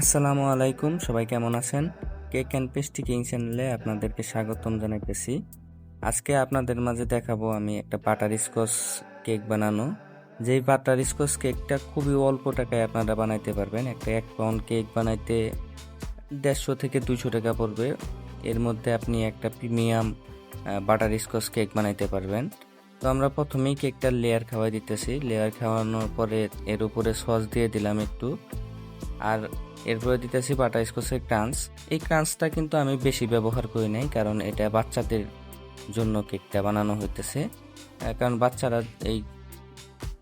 আসসালামু আলাইকুম, সবাই কেমন আছেন? কেক অ্যান্ড পেস্ট্রি কিং চ্যানেলে আপনাদেরকে স্বাগতম জানাইতেছি। আজকে আপনাদের মাঝে দেখাবো আমি একটা বাটার স্কচ কেক বানানো। যেই বাটার স্কচ কেকটা খুবই অল্প টাকায় আপনারা বানাইতে পারবেন। একটা এক পাউন্ড কেক বানাইতে দেড়শো থেকে দুশো টাকা পড়বে। এর মধ্যে আপনি একটা প্রিমিয়াম বাটার স্কচ কেক বানাইতে পারবেন। তো আমরা প্রথমেই কেকটার লেয়ার খাওয়াই দিতেছি। লেয়ার খাওয়ানোর পরে এর উপরে সস দিয়ে দিলাম একটু। আর এরপরে দিতেছি বাটা স্কচের ক্রাঞ্চ। এই ক্রাঞ্চটা কিন্তু আমি বেশি ব্যবহার করি নাই, কারণ এটা বাচ্চাদের জন্য কেকটা বানানো হইতেছে। কারণ বাচ্চারা এই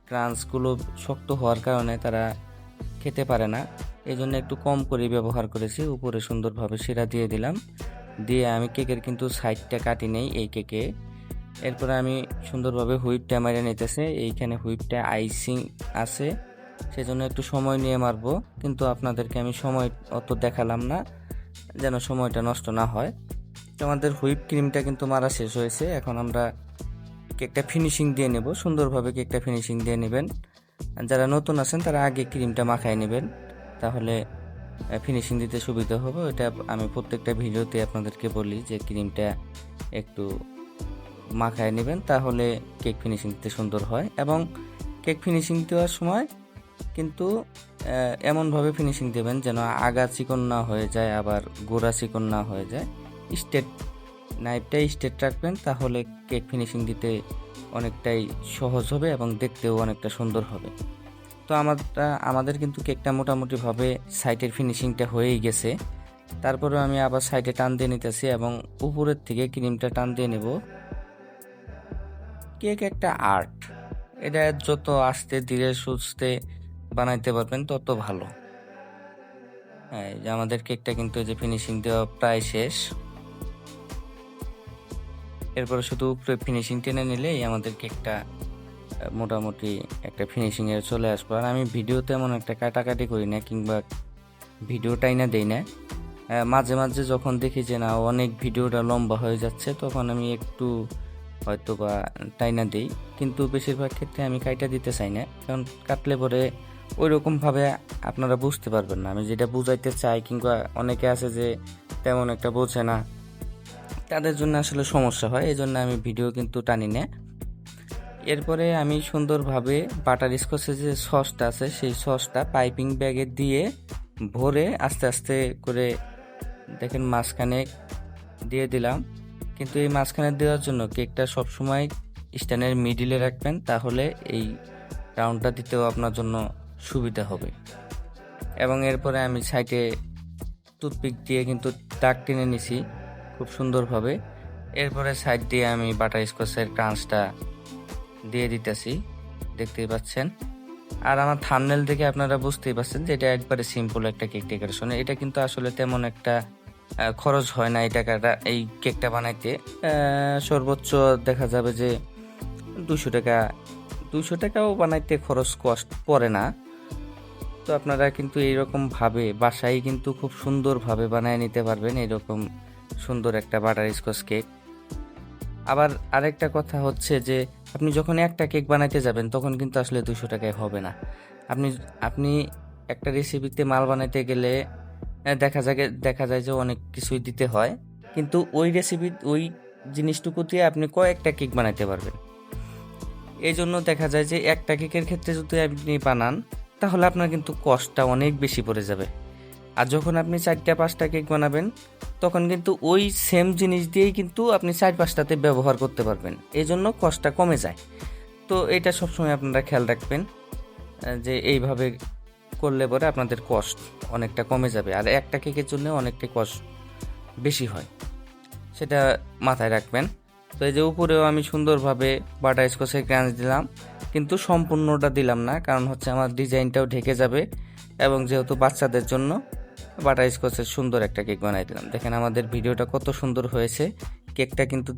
ক্রাঞ্চগুলো শক্ত হওয়ার কারণে তারা খেতে পারে না। এই জন্য একটু কম করে ব্যবহার করেছি, উপরে সুন্দরভাবে শিরা দিয়ে দিলাম। দিয়ে আমি কেকের কিন্তু সাইডটা কাটি নেই এই কেকে। এরপরে আমি সুন্দরভাবে হুইপটা মেরে নিতেছে, এইখানে হুইপটা আইসিং আছে। সেজন্য একটু সময় নিয়ে মারবো, কিন্তু আপনাদেরকে আমি সময় অত দেখালাম না, যেন সময়টা নষ্ট না হয়। তো আমাদের হুইপ ক্রিমটা কিন্তু মারা শেষ হয়েছে, এখন আমরা কেকটা ফিনিশিং দিয়ে নেব, সুন্দরভাবে কেকটা ফিনিশিং দিয়ে নেবেন। যারা নতুন আছেন, তারা আগে ক্রিমটা মাখায় নেবেন, তাহলে ফিনিশিং দিতে সুবিধা হবে। এটা আমি প্রত্যেকটা ভিডিওতে আপনাদেরকে বলি যে ক্রিমটা একটু মাখায় নেবেন, তাহলে কেক ফিনিশিং দিতে সুন্দর হয়। এবং কেক ফিনিশিং দেওয়ার সময় কিন্তু এমনভাবে ফিনিশিং দেবেন যেন আগা চিকন না হয়ে যায়, আবার গোড়া চিকন না হয়ে যায়। স্টেট নাইফটা স্টেট রাখবেন, তাহলে কেক ফিনিশিং দিতে অনেকটাই সহজ হবে এবং দেখতেও অনেকটা সুন্দর হবে। তো আমারটা, আমাদের কিন্তু কেকটা মোটামুটিভাবে সাইটের ফিনিশিংটা হয়েই গেছে। তারপরে আমি আবার সাইডে টান দিয়ে নিতেছি এবং উপরের থেকে ক্রিমটা টান দিয়ে নেব। কেক একটা আর্ট এটা যত আস্তে ধীরে সুস্থে বানাইতে পারবেন, তত ভালো। হ্যাঁ যে আমাদের কেকটা কিন্তু যে ফিনিশিং দেওয়া প্রায় শেষ। এরপরে শুধু উপরে ফিনিশিং টেনে নিলেই আমাদের কেকটা মোটামুটি একটা ফিনিশিং এ চলে আসবে। আর আমি ভিডিওতে এমন একটা কাটাকাটি করি না, কিংবা ভিডিওটাই না দেই না। মাঝে মাঝে যখন দেখি যে না, অনেক ভিডিওটা লম্বা হয়ে যাচ্ছে, তখন আমি একটু হয়তো বা টাইনা দিই। কিন্তু বেশিরভাগ ক্ষেত্রে আমি কাইটা দিতে চাই না, কারণ কাটলে পরে ওই রকমভাবে আপনারা বুঝতে পারবেন না। আমি যেটা বুঝাইতে চাই কিংবা অনেকে আছে যে তেমন একটা বোঝে না, তাদের জন্য আসলে সমস্যা হয় এই জন্য আমি ভিডিও কিন্তু টানি না। এরপরে আমি সুন্দরভাবে বাটার স্কচের যে সসটা আছে, সেই সসটা পাইপিং ব্যাগে দিয়ে ভরে আস্তে আস্তে করে দেখেন মাঝখানে দিয়ে দিলাম। কিন্তু এই মাঝখানে দেওয়ার জন্য কেকটা সবসময় স্ট্যান্ডের মিডিলে রাখবেন, তাহলে এই রাউন্ডটা দিতেও আপনার জন্য সুবিধা হবে। এবং এরপরে আমি সাইডে টুথপিক দিয়ে কিন্তু দাগ টেনে নিছি খুব সুন্দরভাবে। এরপরে সাইড দিয়ে আমি বাটার স্কচের ক্রাঞ্চটা দিয়ে দিতেছি, দেখতেই পাচ্ছেন। আর আমার থামনেল দেখে আপনারা বুঝতেই পারছেন যে এটা একবারে সিম্পল একটা কেক ডেকোরেশন। এটা কিন্তু আসলে তেমন একটা খরচ হয় না এই টাকাটা, এই কেকটা বানাইতে। সর্বোচ্চ দেখা যাবে যে দুশো টাকা দুশো টাকাও বানাইতে খরচ কষ্ট পড়ে না। তো আপনারা কিন্তু এইরকম ভাবে বাসায় কিন্তু খুব সুন্দরভাবে বানিয়ে নিতে পারবেন এরকম সুন্দর একটা বাটার স্কচ কেক। আবার আরেকটা কথা হচ্ছে যে, আপনি যখন একটা কেক বানাইতে যাবেন তখন কিন্তু আসলে দুশো টাকায় হবে না। আপনি আপনি একটা রেসিপিতে মাল বানাইতে গেলে দেখা যায় দেখা যায় যে অনেক কিছুই দিতে হয়। কিন্তু ওই রেসিপি ওই জিনিসটুকু দিয়ে আপনি কয়েকটা কেক বানাইতে পারবেন। এই জন্য দেখা যায় যে একটা কেকের ক্ষেত্রে যদি আপনি বানান তাহলে আপনার কিন্তু কষ্টটা অনেক বেশি পড়ে যাবে। আর যখন আপনি চারটা পাঁচটা কেক বানাবেন, তখন কিন্তু ওই সেম জিনিস দিয়েই কিন্তু আপনি চার পাঁচটাতে ব্যবহার করতে পারবেন। এই জন্য কষ্টটা কমে যায়। তো এটা সবসময় আপনারা খেয়াল রাখবেন যে এইভাবে করলে পরে আপনাদের কষ্ট অনেকটা কমে যাবে। আর একটা কেকের জন্য অনেকটা কষ্ট বেশি হয়। সেটা মাথায় রাখবেন। তো এই যে উপরেও আমি সুন্দরভাবে বাটার স্কচের ক্রাঞ্চ দিলাম, কিন্তু সম্পূর্ণটা দিলাম না, কারণ হচ্ছে আমার ডিজাইনটাও ঢেকে যাবে এবং যেহেতু বাচ্চাদের জন্য বাটার স্কচের সুন্দর একটা কেক বানাই দিলাম। দেখেন আমাদের ভিডিওটা কত সুন্দর হয়েছে, কেকটা কিন্তু